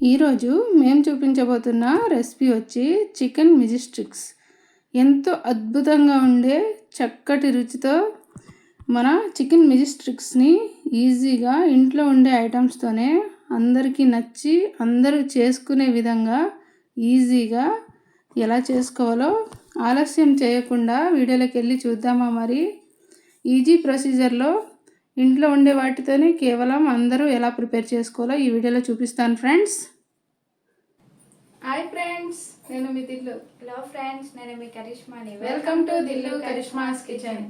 ఈరోజు మేము చూపించబోతున్న రెసిపీ వచ్చి చికెన్ మిజిస్ట్రిక్స్ ఎంతో అద్భుతంగా ఉండే చక్కటి రుచితో మన చికెన్ మిజిస్ట్రిక్స్ని ఈజీగా ఇంట్లో ఉండే ఐటమ్స్తోనే అందరికీ నచ్చి అందరూ చేసుకునే విధంగా ఈజీగా ఎలా చేసుకోవాలో ఆలస్యం చేయకుండా వీడియోలోకి వెళ్ళి చూద్దామా మరి? ఈజీ ప్రొసీజర్లో ఇంట్లో ఉండే వాటితోనే కేవలం అందరూ ఎలా ప్రిపేర్ చేసుకోవాలో ఈ వీడియోలో చూపిస్తాను ఫ్రెండ్స్. హాయ్ ఫ్రెండ్స్ నేను మీ దిల్లు. హలో ఫ్రెండ్స్ నేను మీ కరిష్మాని welcome to Dillu Karishma's kitchen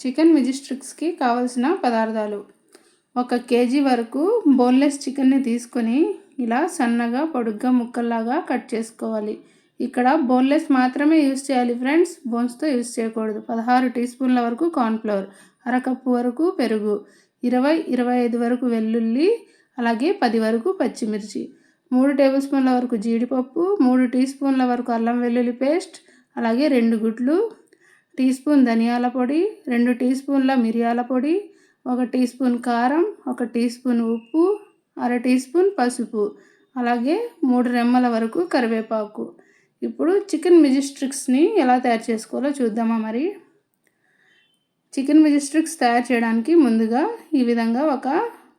chicken మిజిస్ట్రిక్స్కి కావలసిన పదార్థాలు. ఒక కేజీ వరకు బోన్లెస్ చికెన్ని తీసుకొని ఇలా సన్నగా పొడుగ్గా ముక్కల్లాగా కట్ చేసుకోవాలి. ఇక్కడ బోన్లెస్ మాత్రమే యూస్ చేయాలి ఫ్రెండ్స్. బోన్స్తో యూస్ చేయకూడదు. పదహారు టీ స్పూన్ల వరకు కార్న్ఫ్లవర్ అరకప్పు వరకు పెరుగు ఇరవై ఇరవై ఐదు వరకు వెల్లుల్లి అలాగే పది వరకు పచ్చిమిర్చి మూడు టేబుల్ స్పూన్ల వరకు జీడిపప్పు మూడు టీ స్పూన్ల వరకు అల్లం వెల్లుల్లి పేస్ట్ అలాగే రెండు గుడ్లు టీ స్పూన్ ధనియాల పొడి రెండు టీ స్పూన్ల మిరియాల పొడి ఒక టీ స్పూన్ కారం ఒక టీ స్పూన్ ఉప్పు అర టీ స్పూన్ పసుపు అలాగే మూడు రెమ్మల వరకు కరివేపాకు. ఇప్పుడు చికెన్ మిజిస్ట్రిక్స్ని ఎలా తయారు చేసుకోవాలో చూద్దామా మరి. చికెన్ మిజిస్ట్రిక్స్ తయారు చేయడానికి ముందుగా ఈ విధంగా ఒక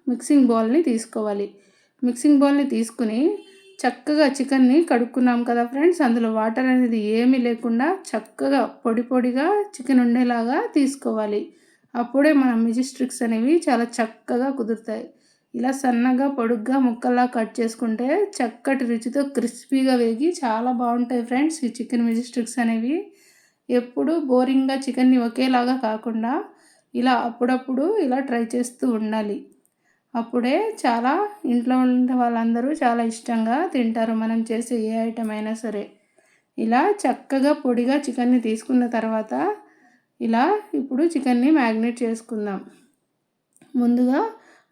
మిక్సింగ్ బౌల్ని తీసుకోవాలి. మిక్సింగ్ బౌల్ని తీసుకుని చక్కగా చికెన్ని కడుక్కున్నాం కదా ఫ్రెండ్స్. అందులో వాటర్ అనేది ఏమీ లేకుండా చక్కగా పొడి పొడిగా చికెన్ ఉండేలాగా తీసుకోవాలి. అప్పుడే మన మిజిస్ట్రిక్స్ అనేవి చాలా చక్కగా కుదురుతాయి. ఇలా సన్నగా పొడుగ్గా ముక్కల్లా కట్ చేసుకుంటే చక్కటి రుచితో క్రిస్పీగా వేగి చాలా బాగుంటాయి ఫ్రెండ్స్ ఈ చికెన్ మిజిస్ట్రిక్స్ అనేవి. ఎప్పుడు బోరింగ్గా చికెన్ని ఒకేలాగా కాకుండా ఇలా అప్పుడప్పుడు ఇలా ట్రై చేస్తూ ఉండాలి. అప్పుడే చాలా ఇంట్లో ఉండే వాళ్ళందరూ చాలా ఇష్టంగా తింటారు మనం చేసే ఏ ఐటమ్ అయినా సరే. ఇలా చక్కగా పొడిగా చికెన్ని తీసుకున్న తర్వాత ఇలా ఇప్పుడు చికెన్ని మ్యాగ్నేట్ చేసుకుందాం. ముందుగా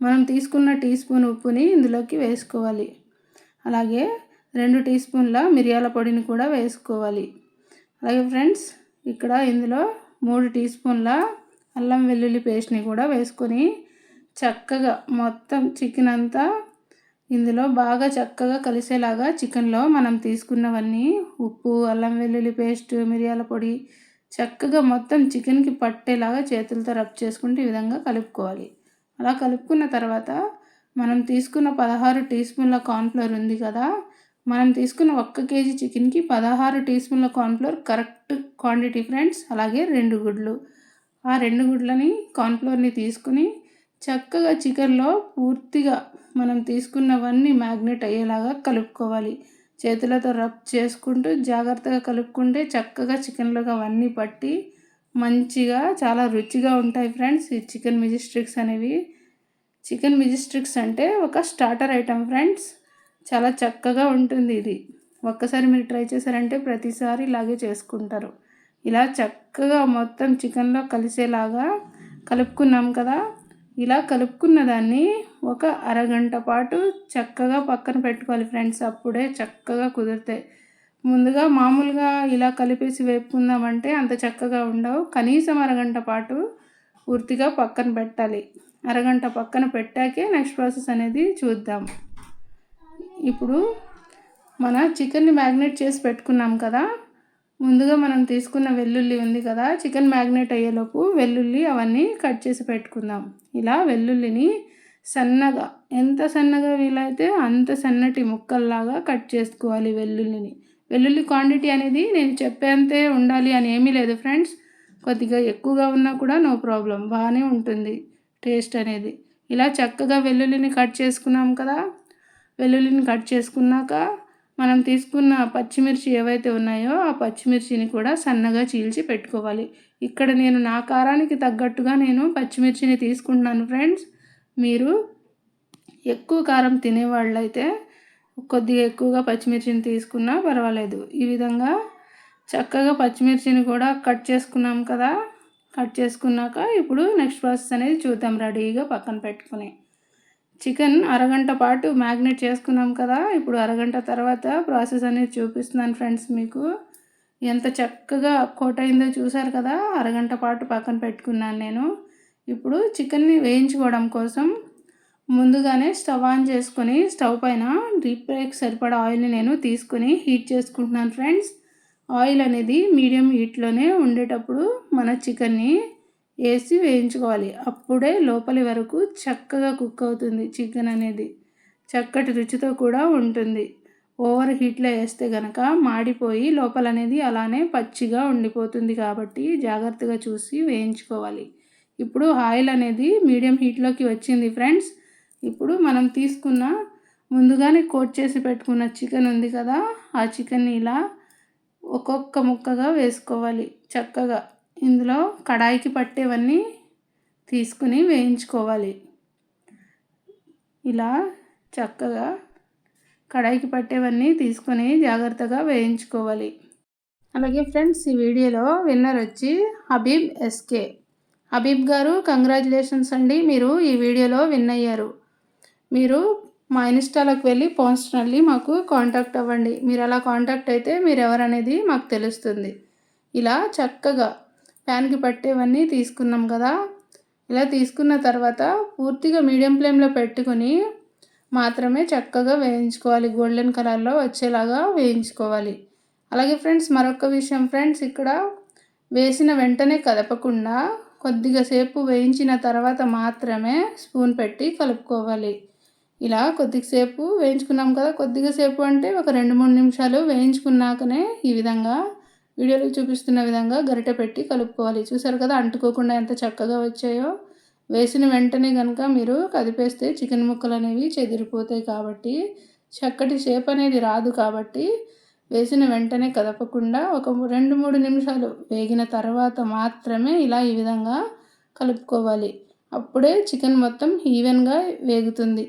మనం తీసుకున్న టీ స్పూన్ ఉప్పుని ఇందులోకి వేసుకోవాలి. అలాగే రెండు టీ స్పూన్ల మిరియాల పొడిని కూడా వేసుకోవాలి. అలాగే ఫ్రెండ్స్ ఇక్కడ ఇందులో మూడు టీ స్పూన్ల అల్లం వెల్లుల్లి పేస్ట్ని కూడా వేసుకొని చక్కగా మొత్తం చికెన్ అంతా ఇందులో బాగా చక్కగా కలిసేలాగా చికెన్లో మనం తీసుకున్నవన్నీ ఉప్పు అల్లం వెల్లుల్లి పేస్ట్ మిరియాల పొడి చక్కగా మొత్తం చికెన్కి పట్టేలాగా చేతులతో రబ్ చేసుకుంటే ఈ విధంగా కలుపుకోవాలి. అలా కలుపుకున్న తర్వాత మనం తీసుకున్న పదహారు టీ స్పూన్ల కార్న్ఫ్లోర్ ఉంది కదా మనం తీసుకున్న ఒక్క కేజీ చికెన్కి పదహారు టీ స్పూన్ల కార్న్ఫ్లోర్ కరెక్ట్ క్వాంటిటీ ఫ్రెండ్స్. అలాగే రెండు గుడ్లు. ఆ రెండు గుడ్లని కార్న్ఫ్లోర్ని తీసుకుని చక్కగా చికెన్లో పూర్తిగా మనం తీసుకున్నవన్నీ మ్యాగ్నెట్ అయ్యేలాగా కలుపుకోవాలి. చేతులతో రబ్ చేసుకుంటూ జాగ్రత్తగా కలుపుకుంటే చక్కగా చికెన్లోకి అవన్నీ పట్టి మంచిగా చాలా రుచిగా ఉంటాయి ఫ్రెండ్స్ ఈ చికెన్ మిజిస్ట్రిక్స్ అనేవి. చికెన్ మిజిస్ట్రిక్స్ అంటే ఒక స్టార్టర్ ఐటమ్ ఫ్రెండ్స్. చాలా చక్కగా ఉంటుంది ఇది. ఒక్కసారి మీరు ట్రై చేశారంటే ప్రతిసారి ఇలాగే చేసుకుంటారు. ఇలా చక్కగా మొత్తం చికెన్లో కలిసేలాగా కలుపుకున్నాం కదా. ఇలా కలుపుకున్న దాన్ని ఒక అరగంట పాటు చక్కగా పక్కన పెట్టుకోవాలి ఫ్రెండ్స్. అప్పుడే చక్కగా కుదిరితే. ముందుగా మామూలుగా ఇలా కలిపేసి వేపుకుందామంటే అంత చక్కగా ఉండవు. కనీసం అరగంట పాటు పూర్తిగా పక్కన పెట్టాలి. అరగంట పక్కన పెట్టాకే నెక్స్ట్ ప్రాసెస్ అనేది చూద్దాం. ఇప్పుడు మన చికెన్ని మ్యాగ్నేట్ చేసి పెట్టుకున్నాం కదా. ముందుగా మనం తీసుకున్న వెల్లుల్లి ఉంది కదా. చికెన్ మ్యాగ్నేట్ అయ్యేలోపు వెల్లుల్లి అవన్నీ కట్ చేసి పెట్టుకుందాం. ఇలా వెల్లుల్లిని సన్నగా ఎంత సన్నగా వీలైతే అంత సన్నటి ముక్కల్లాగా కట్ చేసుకోవాలి వెల్లుల్లిని. వెల్లుల్లి క్వాంటిటీ అనేది నేను చెప్పేంతే ఉండాలి అని ఏమీ లేదు ఫ్రెండ్స్ కొద్దిగా ఎక్కువగా ఉన్నా కూడా నో ప్రాబ్లం బాగానే ఉంటుంది టేస్ట్ అనేది. ఇలా చక్కగా వెల్లుల్లిని కట్ చేసుకున్నాం కదా. వెల్లుల్లిని కట్ చేసుకున్నాక మనం తీసుకున్న పచ్చిమిర్చి ఏవైతే ఉన్నాయో ఆ పచ్చిమిర్చిని కూడా సన్నగా చీల్చి పెట్టుకోవాలి. ఇక్కడ నేను నా కారానికి తగ్గట్టుగా నేను పచ్చిమిర్చిని తీసుకుంటున్నాను ఫ్రెండ్స్ మీరు ఎక్కువ కారం తినేవాళ్ళైతే కొద్దిగా ఎక్కువగా పచ్చిమిర్చిని తీసుకున్నా పర్వాలేదు. ఈ విధంగా చక్కగా పచ్చిమిర్చిని కూడా కట్ చేసుకున్నాం కదా. కట్ చేసుకున్నాక ఇప్పుడు నెక్స్ట్ ప్రాసెస్ అనేది చూద్దాం రెడీగా పక్కన పెట్టుకుని. చికెన్ అరగంట పాటు మ్యాగ్నేట్ చేసుకున్నాం కదా. ఇప్పుడు అరగంట తర్వాత ప్రాసెస్ అనేది చూపిస్తున్నాను ఫ్రెండ్స్ మీకు. ఎంత చక్కగా కోట్ అయిందో చూసారు కదా. అరగంట పాటు పక్కన పెట్టుకున్నాను నేను. ఇప్పుడు చికెన్ని వేయించుకోవడం కోసం ముందుగానే స్టవ్ ఆన్ చేసుకొని స్టవ్ పైన డీప్ ఫ్రైకి సరిపడా ఆయిల్ని నేను తీసుకొని హీట్ చేసుకుంటున్నాను ఫ్రెండ్స్. ఆయిల్ అనేది మీడియం హీట్లోనే ఉండేటప్పుడు మన చికెన్ని వేసి వేయించుకోవాలి. అప్పుడే లోపలి వరకు చక్కగా కుక్ అవుతుంది చికెన్ అనేది. చక్కటి రుచితో కూడా ఉంటుంది. ఓవర్ హీట్లో వేస్తే కనుక మాడిపోయి లోపల అనేది అలానే పచ్చిగా ఉండిపోతుంది కాబట్టి జాగ్రత్తగా చూసి వేయించుకోవాలి. ఇప్పుడు ఆయిల్ అనేది మీడియం హీట్లోకి వచ్చింది ఫ్రెండ్స్. ఇప్పుడు మనం తీసుకున్న ముందుగానే కోట్ చేసి పెట్టుకున్న చికెన్ ఉంది కదా ఆ చికెన్ని ఇలా ఒక్కొక్క ముక్కగా వేసుకోవాలి చక్కగా. ఇందులో కడాయికి పట్టేవన్నీ తీసుకుని వేయించుకోవాలి. ఇలా చక్కగా కడాయికి పట్టేవన్నీ తీసుకొని జాగ్రత్తగా వేయించుకోవాలి. అలాగే ఫ్రెండ్స్ ఈ వీడియోలో విన్నర్ వచ్చి హబీబ్ ఎస్కే హబీబ్ గారు కంగ్రాచులేషన్స్ అండి మీరు ఈ వీడియోలో విన్ అయ్యారు మీరు మా ఇన్స్టాలోకి వెళ్ళి పర్సనల్లీ మాకు కాంటాక్ట్ అవ్వండి. మీరు అలా కాంటాక్ట్ అయితే మీరు ఎవరనేది మాకు తెలుస్తుంది. ఇలా చక్కగా ప్యాన్కి పట్టేవన్నీ తీసుకున్నాం కదా. ఇలా తీసుకున్న తర్వాత పూర్తిగా మీడియం ఫ్లేమ్లో పెట్టుకొని మాత్రమే చక్కగా వేయించుకోవాలి. గోల్డెన్ కలర్లో వచ్చేలాగా వేయించుకోవాలి. అలాగే ఫ్రెండ్స్ మరొక విషయం ఫ్రెండ్స్ ఇక్కడ వేసిన వెంటనే కదపకుండా కొద్దిగా సేపు వేయించిన తర్వాత మాత్రమే స్పూన్ పెట్టి కలుపుకోవాలి. ఇలా కొద్దిసేపు వేయించుకున్నాం కదా కొద్దిగా సేపు అంటే ఒక రెండు మూడు నిమిషాలు వేయించుకున్నాకనే ఈ విధంగా వీడియోలో చూపిస్తున్న విధంగా గరిటె పెట్టి కలుపుకోవాలి. చూసారు కదా అంటుకోకుండా ఎంత చక్కగా వచ్చాయో. వేసిన వెంటనే కనుక మీరు కదిపేస్తే చికెన్ ముక్కలు అనేవి చెదిరిపోతాయి కాబట్టి చక్కటి షేప్ అనేది రాదు కాబట్టి వేసిన వెంటనే కదపకుండా ఒక రెండు మూడు నిమిషాలు వేగిన తర్వాత మాత్రమే ఇలా ఈ విధంగా కలుపుకోవాలి. అప్పుడే చికెన్ మొత్తం ఈవెన్గా వేగుతుంది.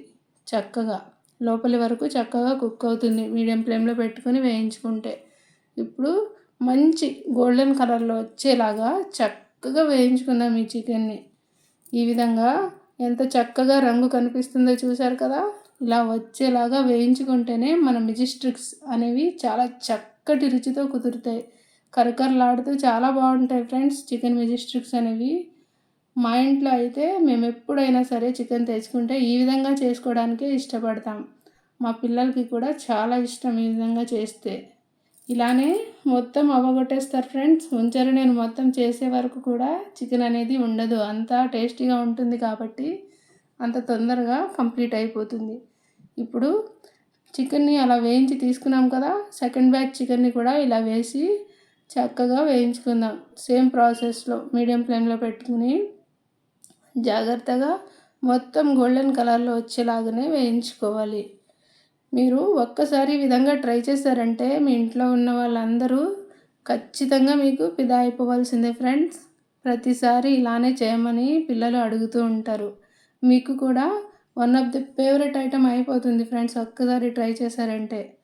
చక్కగా. లోపలి వరకు చక్కగా కుక్ అవుతుంది. మీడియం ఫ్లేమ్లో పెట్టుకొని వేయించుకుంటే. ఇప్పుడు మంచి గోల్డెన్ కలర్లో వచ్చేలాగా చక్కగా వేయించుకుందాం ఈ చికెన్ని. ఈ విధంగా ఎంత చక్కగా రంగు కనిపిస్తుందో చూశారు కదా? ఇలా వచ్చేలాగా వేయించుకుంటేనే మన మిజిస్ట్రిక్స్ అనేవి చాలా చక్కటి రుచితో కుదురుతాయి. కరకరలాడుతూ చాలా బాగుంటాయి ఫ్రెండ్స్. చికెన్ మిజిస్ట్రిక్స్ అనేవి. మా ఇంట్లో అయితే మేము ఎప్పుడైనా సరే చికెన్ తెచ్చుకుంటే ఈ విధంగా చేసుకోవడానికే ఇష్టపడతాం. మా పిల్లలకి కూడా చాలా ఇష్టం ఈ విధంగా చేస్తే. ఇలానే మొత్తం అవ్వగొట్టేస్తారు ఫ్రెండ్స్. ఉంచరు నేను మొత్తం చేసే వరకు కూడా చికెన్ అనేది ఉండదు. అంత టేస్టీగా ఉంటుంది కాబట్టి అంత తొందరగా కంప్లీట్ అయిపోతుంది. ఇప్పుడు చికెన్ని అలా వేయించి తీసుకున్నాం కదా సెకండ్ బ్యాచ్ చికెన్ని కూడా ఇలా వేసి చక్కగా వేయించుకుందాం. సేమ్ ప్రాసెస్లో మీడియం ఫ్లేమ్లో పెట్టుకుని జాగ్రత్తగా మొత్తం గోల్డెన్ కలర్లో వచ్చేలాగానే వేయించుకోవాలి. మీరు ఒక్కసారి ఈ విధంగా ట్రై చేశారంటే మీ ఇంట్లో ఉన్న వాళ్ళందరూ ఖచ్చితంగా మీకు పిదా అయిపోవాల్సిందే ఫ్రెండ్స్. ప్రతిసారి ఇలానే చేయమని పిల్లలు అడుగుతూ ఉంటారు. మీకు కూడా one of the favourite item అయిపోతుంది ఫ్రెండ్స్ ఒక్కసారి ట్రై చేశారంటే.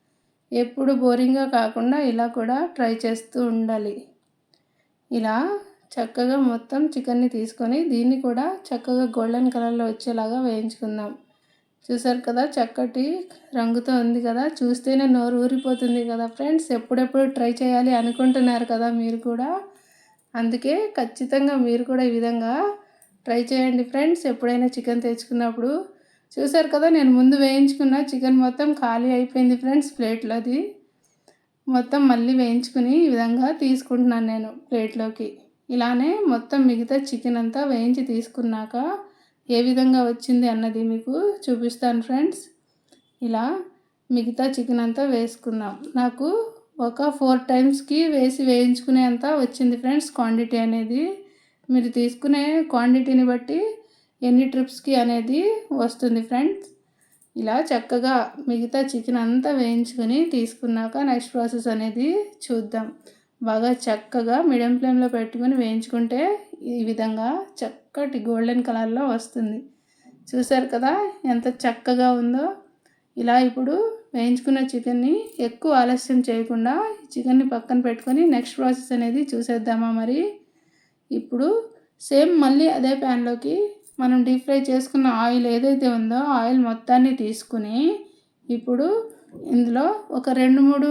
ఎప్పుడు బోరింగ్గా కాకుండా ఇలా కూడా ట్రై చేస్తూ ఉండాలి. ఇలా చక్కగా మొత్తం చికెన్ని తీసుకొని దీన్ని కూడా చక్కగా గోల్డెన్ కలర్లో వచ్చేలాగా వేయించుకుందాం. చూసారు కదా చక్కటి రంగుతో ఉంది కదా. చూస్తేనే నోరు ఊరిపోతుంది కదా ఫ్రెండ్స్. ఎప్పుడెప్పుడు ట్రై చేయాలి అనుకుంటున్నారు కదా మీరు కూడా. అందుకే ఖచ్చితంగా మీరు కూడా ఈ విధంగా ట్రై చేయండి ఫ్రెండ్స్. ఎప్పుడైనా చికెన్ తెచ్చుకున్నప్పుడు. చూసారు కదా నేను ముందు వేయించుకున్న చికెన్ మొత్తం ఖాళీ అయిపోయింది ఫ్రెండ్స్ ప్లేట్లోది. మొత్తం మళ్ళీ వేయించుకుని ఈ విధంగా తీసుకుంటున్నాను నేను ప్లేట్లోకి. ఇలానే మొత్తం మిగతా చికెన్ అంతా వేయించి తీసుకున్నాక ఏ విధంగా వచ్చింది అన్నది మీకు చూపిస్తాను ఫ్రెండ్స్ ఇలా మిగతా చికెన్ అంతా వేసుకున్నాం. నాకు ఒక ఫోర్ టైమ్స్కి వేసి వేయించుకునేంత వచ్చింది ఫ్రెండ్స్ క్వాంటిటీ అనేది. మీరు తీసుకునే క్వాంటిటీని బట్టి ఎన్ని ట్రిప్స్కి అనేది వస్తుంది ఫ్రెండ్స్ ఇలా చక్కగా మిగతా చికెన్ అంతా వేయించుకొని తీసుకున్నాక నెక్స్ట్ ప్రాసెస్ అనేది చూద్దాం. బాగా చక్కగా మీడియం ఫ్లేమ్లో పెట్టుకొని వేయించుకుంటే ఈ విధంగా చక్కటి గోల్డెన్ కలర్లో వస్తుంది. చూసారు కదా ఎంత చక్కగా ఉందో. ఇలా ఇప్పుడు వేయించుకున్న చికెన్ని ఎక్కువ ఆలస్యం చేయకుండా చికెన్ని పక్కన పెట్టుకొని నెక్స్ట్ ప్రాసెస్ అనేది చూసేద్దామా మరి. ఇప్పుడు సేమ్ మళ్ళీ అదే ప్యాన్లోకి మనం డీప్ ఫ్రై చేసుకున్న ఆయిల్ ఏదైతే ఉందో ఆయిల్ మొత్తాన్ని తీసుకుని ఇప్పుడు ఇందులో ఒక రెండు మూడు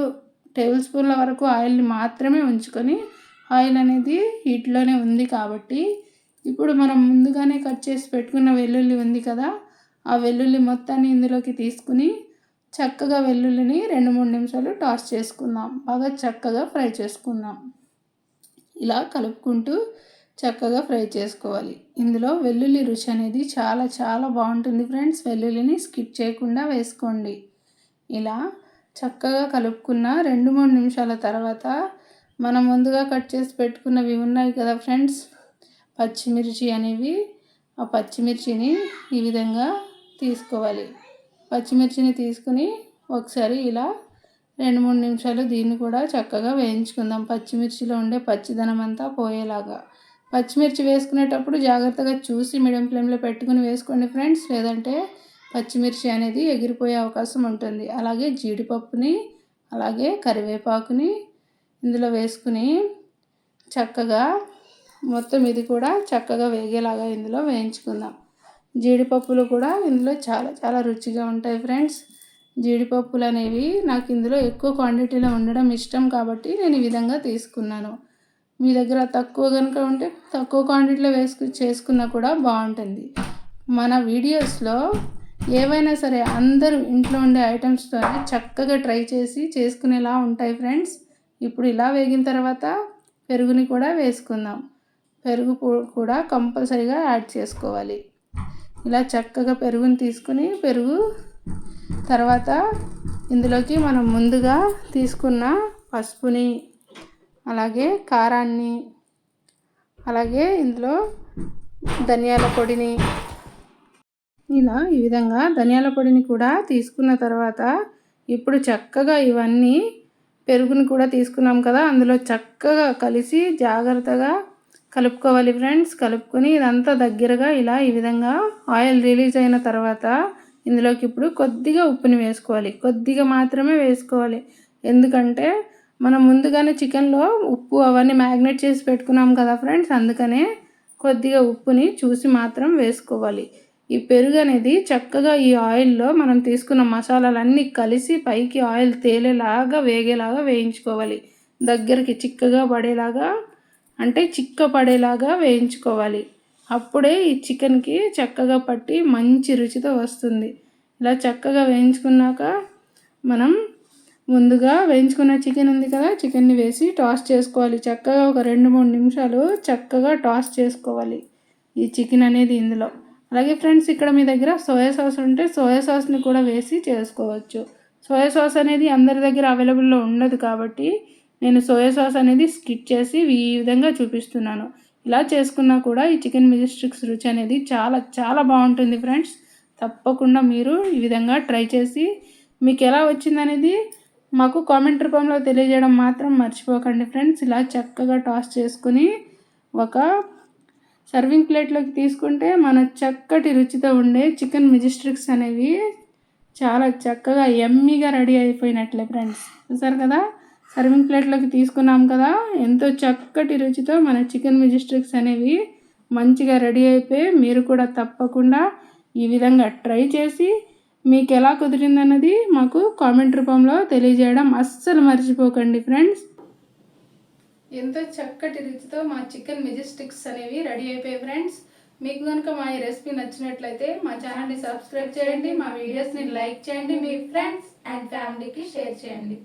టేబుల్ స్పూన్ల వరకు ఆయిల్ని మాత్రమే ఉంచుకొని ఆయిల్ అనేది హీట్లోనే ఉంది కాబట్టి ఇప్పుడు మనం ముందుగానే కట్ చేసి పెట్టుకున్న వెల్లుల్లి ఉంది కదా ఆ వెల్లుల్లి మొత్తాన్ని ఇందులోకి తీసుకుని చక్కగా వెల్లుల్లిని రెండు మూడు నిమిషాలు టాస్ చేసుకుందాం. బాగా చక్కగా ఫ్రై చేసుకుందాం. ఇలా కలుపుకుంటూ చక్కగా ఫ్రై చేసుకోవాలి. ఇందులో వెల్లుల్లి రుచి అనేది చాలా చాలా బాగుంటుంది ఫ్రెండ్స్. వెల్లుల్లిని స్కిప్ చేయకుండా వేసుకోండి. ఇలా చక్కగా కలుపుకున్న రెండు మూడు నిమిషాల తర్వాత మనం ముందుగా కట్ చేసి పెట్టుకున్నవి ఉన్నాయి కదా ఫ్రెండ్స్? పచ్చిమిర్చి అనేవి. ఆ పచ్చిమిర్చిని ఈ విధంగా తీసుకోవాలి. పచ్చిమిర్చిని తీసుకుని ఒకసారి ఇలా రెండు మూడు నిమిషాలు దీన్ని కూడా చక్కగా వేయించుకుందాం. పచ్చిమిర్చిలో ఉండే పచ్చిదనం అంతా పోయేలాగా. పచ్చిమిర్చి వేసుకునేటప్పుడు జాగ్రత్తగా చూసి మీడియం ఫ్లేమ్లో పెట్టుకుని వేసుకోండి ఫ్రెండ్స్. లేదంటే పచ్చిమిర్చి అనేది ఎగిరిపోయే అవకాశం ఉంటుంది. అలాగే జీడిపప్పుని అలాగే కరివేపాకుని ఇందులో వేసుకుని చక్కగా మొత్తం ఇది కూడా చక్కగా వేగేలాగా ఇందులో వేయించుకుందాం. జీడిపప్పులు కూడా ఇందులో చాలా చాలా రుచిగా ఉంటాయి ఫ్రెండ్స్. జీడిపప్పులు అనేవి నాకు ఇందులో ఎక్కువ క్వాంటిటీలో ఉండడం ఇష్టం కాబట్టి నేను ఈ విధంగా తీసుకున్నాను. మీ దగ్గర తక్కువ కనుక ఉంటే తక్కువ క్వాంటిటీలో వేసుకు చేసుకున్నా కూడా బాగుంటుంది. మన వీడియోస్లో ఏవైనా సరే అందరూ ఇంట్లో ఉండే ఐటమ్స్తోనే చక్కగా ట్రై చేసి చేసుకునేలా ఉంటాయి ఫ్రెండ్స్ ఇప్పుడు ఇలా వేగిన తర్వాత పెరుగుని కూడా వేసుకుందాం. పెరుగు కూడా కంపల్సరీగా యాడ్ చేసుకోవాలి. ఇలా చక్కగా పెరుగుని తీసుకుని పెరుగు తర్వాత ఇందులోకి మనం ముందుగా తీసుకున్న పసుపుని అలాగే కారాన్ని అలాగే ఇందులో ధనియాల పొడిని ఇలా ఈ విధంగా ధనియాల పొడిని కూడా తీసుకున్న తర్వాత ఇప్పుడు చక్కగా ఇవన్నీ పెరుగుని కూడా తీసుకున్నాం కదా అందులో చక్కగా కలిసి జాగ్రత్తగా కలుపుకోవాలి ఫ్రెండ్స్. కలుపుకొని ఇదంతా దగ్గరగా ఇలా ఈ విధంగా ఆయిల్ రిలీజ్ అయిన తర్వాత ఇందులోకి ఇప్పుడు కొద్దిగా ఉప్పుని వేసుకోవాలి. కొద్దిగా మాత్రమే వేసుకోవాలి. ఎందుకంటే మనం ముందుగానే చికెన్లో ఉప్పు అవన్నీ మ్యాగ్నేట్ చేసి పెట్టుకున్నాం కదా ఫ్రెండ్స్ అందుకనే కొద్దిగా ఉప్పుని చూసి మాత్రం వేసుకోవాలి. ఈ పెరుగు అనేది చక్కగా ఈ ఆయిల్లో మనం తీసుకున్న మసాలాలన్నీ కలిసి పైకి ఆయిల్ తేలేలాగా వేగేలాగా వేయించుకోవాలి. దగ్గరికి చిక్కగా పడేలాగా అంటే చిక్క పడేలాగా వేయించుకోవాలి. అప్పుడే ఈ చికెన్కి చక్కగా పట్టి మంచి రుచితో వస్తుంది. ఇలా చక్కగా వేయించుకున్నాక మనం ముందుగా వేయించుకున్న చికెన్ ఉంది కదా చికెన్ని వేసి టాస్ చేసుకోవాలి. చక్కగా ఒక రెండు మూడు నిమిషాలు చక్కగా టాస్ చేసుకోవాలి ఈ చికెన్ అనేది ఇందులో. అలాగే ఫ్రెండ్స్ ఇక్కడ మీ దగ్గర సోయా సాస్ ఉంటే సోయా సాస్ని కూడా వేసి చేసుకోవచ్చు. సోయా సాస్ అనేది అందరి దగ్గర అవైలబుల్లో ఉండదు కాబట్టి నేను సోయా సాస్ అనేది స్కిప్ చేసి ఈ విధంగా చూపిస్తున్నాను. ఇలా చేసుకున్నా కూడా ఈ చికెన్ మిజిస్టిక్స్ రుచి అనేది చాలా చాలా బాగుంటుంది ఫ్రెండ్స్. తప్పకుండా మీరు ఈ విధంగా ట్రై చేసి మీకు ఎలా వచ్చిందనేది మాకు కామెంట్ రూపంలో తెలియజేయడం మాత్రం మర్చిపోకండి ఫ్రెండ్స్. ఇలా చక్కగా టాస్ చేసుకుని ఒక సర్వింగ్ ప్లేట్లోకి తీసుకుంటే మన చక్కటి రుచితో ఉండే చికెన్ మిజిస్ట్రిక్స్ అనేవి చాలా చక్కగా ఎమ్మీగా రెడీ అయిపోయినట్లే ఫ్రెండ్స్ చూసారు కదా? సర్వింగ్ ప్లేట్లోకి తీసుకున్నాం కదా? ఎంతో చక్కటి రుచితో మన చికెన్ మిజిస్ట్రిక్స్ అనేవి మంచిగా రెడీ అయిపోయి మీరు కూడా తప్పకుండా ఈ విధంగా ట్రై చేసి మీకు ఎలా కుదిరిందన్నది మాకు కామెంట్ రూపంలో తెలియజేయడం అస్సలు మర్చిపోకండి ఫ్రెండ్స్ ఎంతో చక్కటి రుచితో మా చికెన్ మెజెస్టిక్స్ అనేవి రెడీ అయిపోయాయి ఫ్రెండ్స్. మీకు కనుక మా ఈ రెసిపీ నచ్చినట్లయితే మా ఛానల్ని సబ్స్క్రైబ్ చేయండి మా వీడియోస్ని లైక్ చేయండి మీ ఫ్రెండ్స్ అండ్ ఫ్యామిలీకి షేర్ చేయండి.